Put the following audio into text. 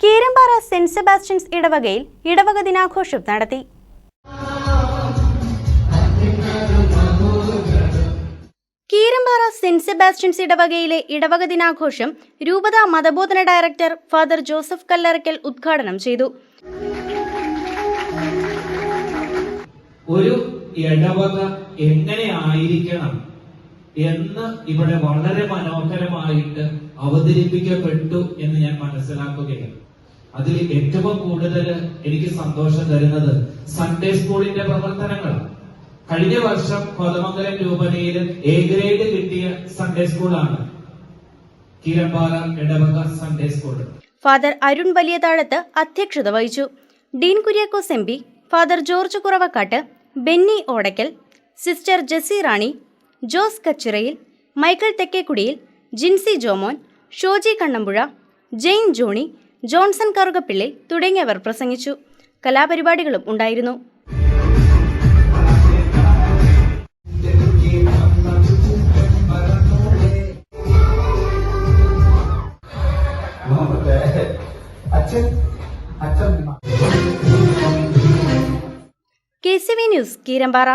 Keerampara saint Sebastian's ഇടവകയിൽ ഇടവക ദിനാഘോഷം നടത്തി. കീരമ്പാറ സെന്റ് സെബാസ്റ്റ്യൻസ് ഇടവകയിലെ ഇടവക ദിനാഘോഷം രൂപത മതബോധന ഡയറക്ടർ ഫാദർ ജോസഫ് കല്ലറക്കൽ ഉദ്ഘാടനം ചെയ്തു. ഒരു ഇടവക എങ്ങനെ ആയിരിക്കണം എന്ന് ഇവിടെ വളരെ മനോഹരമായിട്ട് അവതരിപ്പിക്കപ്പെട്ടു എന്ന് ഞാൻ മനസ്സിലാക്കുകയാണ്. അതിൽ ഏറ്റവും കൂടുതൽ എനിക്ക് സന്തോഷം തരുന്നത് സൺഡേ സ്കൂളിന്റെ പ്രവർത്തനങ്ങളാണ്. കഴിഞ്ഞ വർഷം കൊതമംഗലം രൂപതയിൽ എ ഗ്രേഡ് കിട്ടിയ സൺഡേ സ്കൂളാണ് കീരമ്പാറ ഇടവക Sunday school father Arun Valiyathazhath അധ്യക്ഷത വഹിച്ചു. Dean Kuriakose M P father George Kuruvakkattu Benny Odakkal sister Jessy Rani Jose Kachirayil Michael Thekkekudiyil Jincy Jomon Shoji Kannampuzha Jain Johny Johnson Karukappilly തുടങ്ങിയവർ പ്രസംഗിച്ചു. കലാപരിപാടികളും ഉണ്ടായിരുന്നു. K C V news Keerampara.